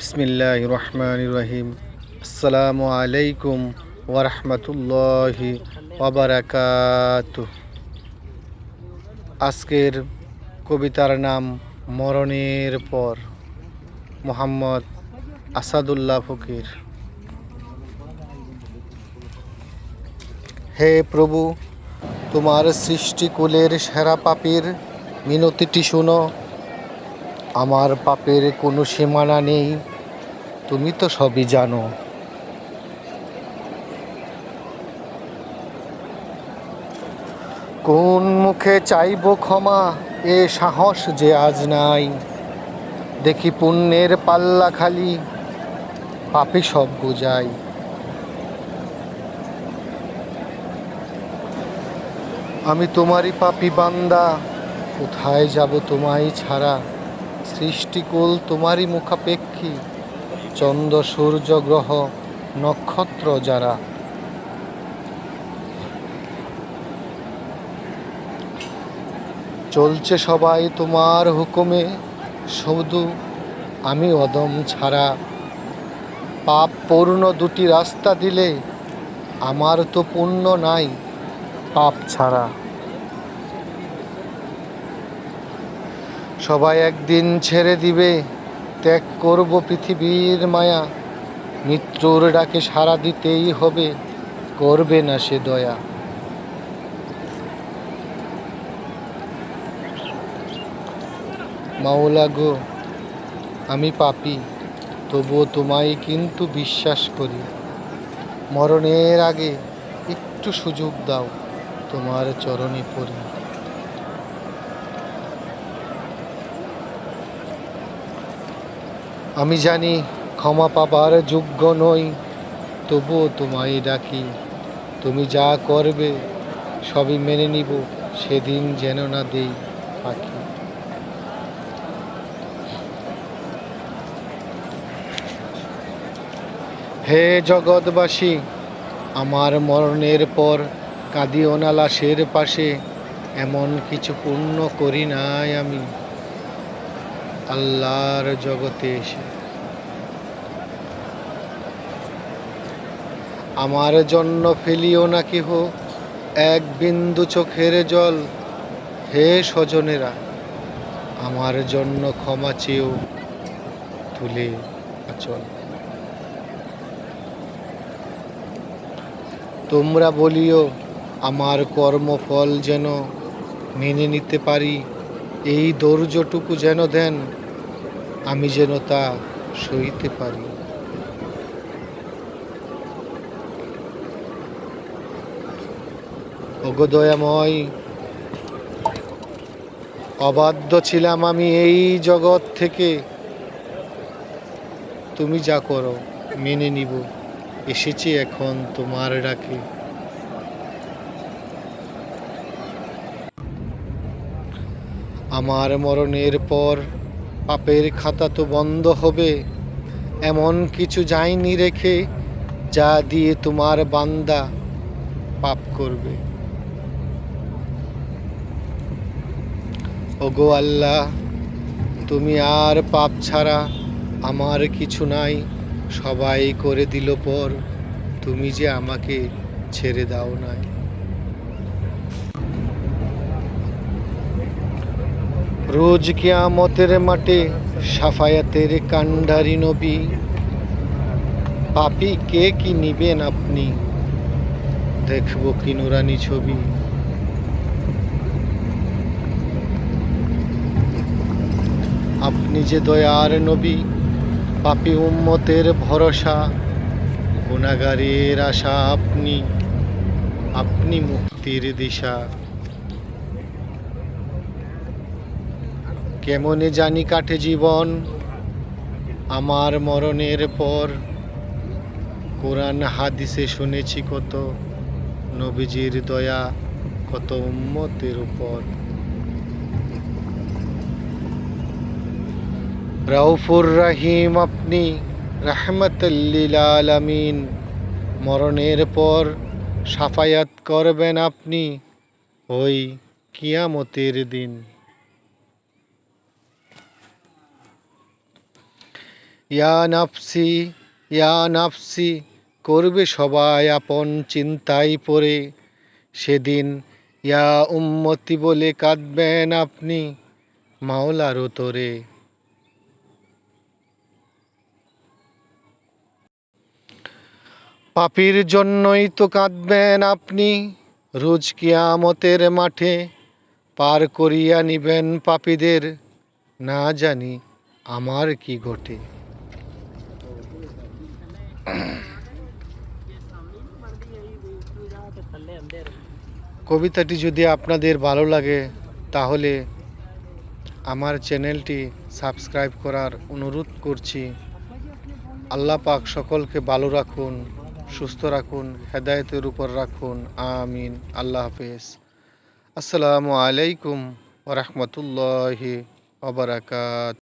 বিসমিল্লাহ রহমান রহিম আসসালামু আলাইকুম ওরহমতুল্লাহি ওবরাকাত আজকের কবিতার নাম মরণের পর। মোহাম্মদ আসাদুল্লাহ ফকির। হে প্রভু, তোমার সৃষ্টিকুলের সেরা পাপীর মিনতিটি শুনো। আমার পাপের কোনো সীমানা নেই। তুমি তো সবই জানো। কোন মুখে চাইব ক্ষমা? এ সাহস যে আজ নাই। দেখি পুণ্যের পাল্লা খালি, পাপে সব বোঝাই আমি তোমারই পাপি বান্দা, কোথায় যাব তোমায় ছাড়া? সৃষ্টিকুল তোমারই মুখাপেক্ষী। চন্দ্র, সূর্য, গ্রহ, নক্ষত্র যারা। চলছে সবাই তোমার হুকুমে, শুধু আমি অদম ছাড়া। পাপ পূর্ণ দুটি রাস্তা দিলে, আমার তো পুণ্য নাই পাপ ছাড়া। সবাই একদিন ছেড়ে দিবে, ত্যাগ করব পৃথিবীর মায়া। মৃত্যুর ডাকে সাড়া দিতেই হবে, করবে না সে দয়া। মাওলা গো, আমি পাপি, তবুও তোমায় কিন্তু বিশ্বাস করি। মরণের আগে একটু সুযোগ দাও, তোমার চরণে পড়ি। আমি জানি ক্ষমা পাবার যোগ্য নই, তবুও তোমায় ডাকি। তুমি যা করবে, সবই মেনে নিব, সেদিন যেন না দেই পাখি। হে জগৎবাসী, আমার মরণের পর কাঁদিও না লাশের পাশে, এমন কিছু পূর্ণ করি নাই আমি। আল্লাহর জগতে এসে। আমার জন্য ফেলিও না কেহ, এক বিন্দু চোখের জল। হে স্বজনেরা, আমার জন্য ক্ষমা চেয়েও তুলে আচল। তোমরা বলিও, আমার কর্মফল যেন মেনে নিতে পারি। এই ধৈর্যটুকু যেন দেন, আমি যেন তা সইতে পারি। অগদয়াময় অবাধ্য ছিলাম আমি এই জগৎ থেকে। তুমি যা করো, মেনে নিব, এসেছি এখন তোমার ডাকে। আমার মরণের পর পাপের খাতা তো বন্ধ হবে। এমন কিছু যায়নি রেখে যা দিয়ে তোমার বান্দা পাপ করবে। ওগো আল্লাহ, তুমি আর পাপ ছাড়া আমার কিছু নাই। সবাই করে দিল পর, তুমি যে আমাকে ছেড়ে দাও নাই। রোজ কিয়ামতের মাঠে সাফায়াতের কান্ডারি নবী। পাপি কে কি নিবেন আপনি? দেখব কি নুরানি ছবি। আপনি যে দয়ার নবী, পাপি উম্মতের ভরসা গুণাগারের আশা আপনি আপনি মুক্তির দিশা। কেমনে জানি কাটে জীবন? আমার মরণের পর কোরআন হাদিসে শুনেছি কত, নবীজির দয়া কত উম্মতের উপর। রাউফুর রাহিম আপনি রাহমাতাল্লিল আলামিন, মরণের পর সাফায়াত করবেন আপনি ওই কিয়ামতের দিন। ইয়া নাফসি ইয়া নাফসি, করবে সবাই আপন চিন্তায় পড়ে। সেদিন ইয়া উম্মতি বলে কাঁদবেন আপনি মাওলার তোরে। পাপির জন্যই তো কাঁদবেন আপনি, রোজ কিয়ামতের মাঠে পার করিয়া নিবেন পাপীদের। না জানি আমার কি ঘটে। কবিতাটি যদি আপনাদের ভালো লাগে, তাহলে আমার চ্যানেলটি সাবস্ক্রাইব করার অনুরোধ করছি। আল্লাহ পাক সকলকে ভালো রাখুন, সুস্থ রাখুন, হেদায়েতের উপর রাখুন। আমিন। আল্লাহ হাফেজ। আসসালামু আলাইকুম ওরহমতুল্লাহি ওবরাকাত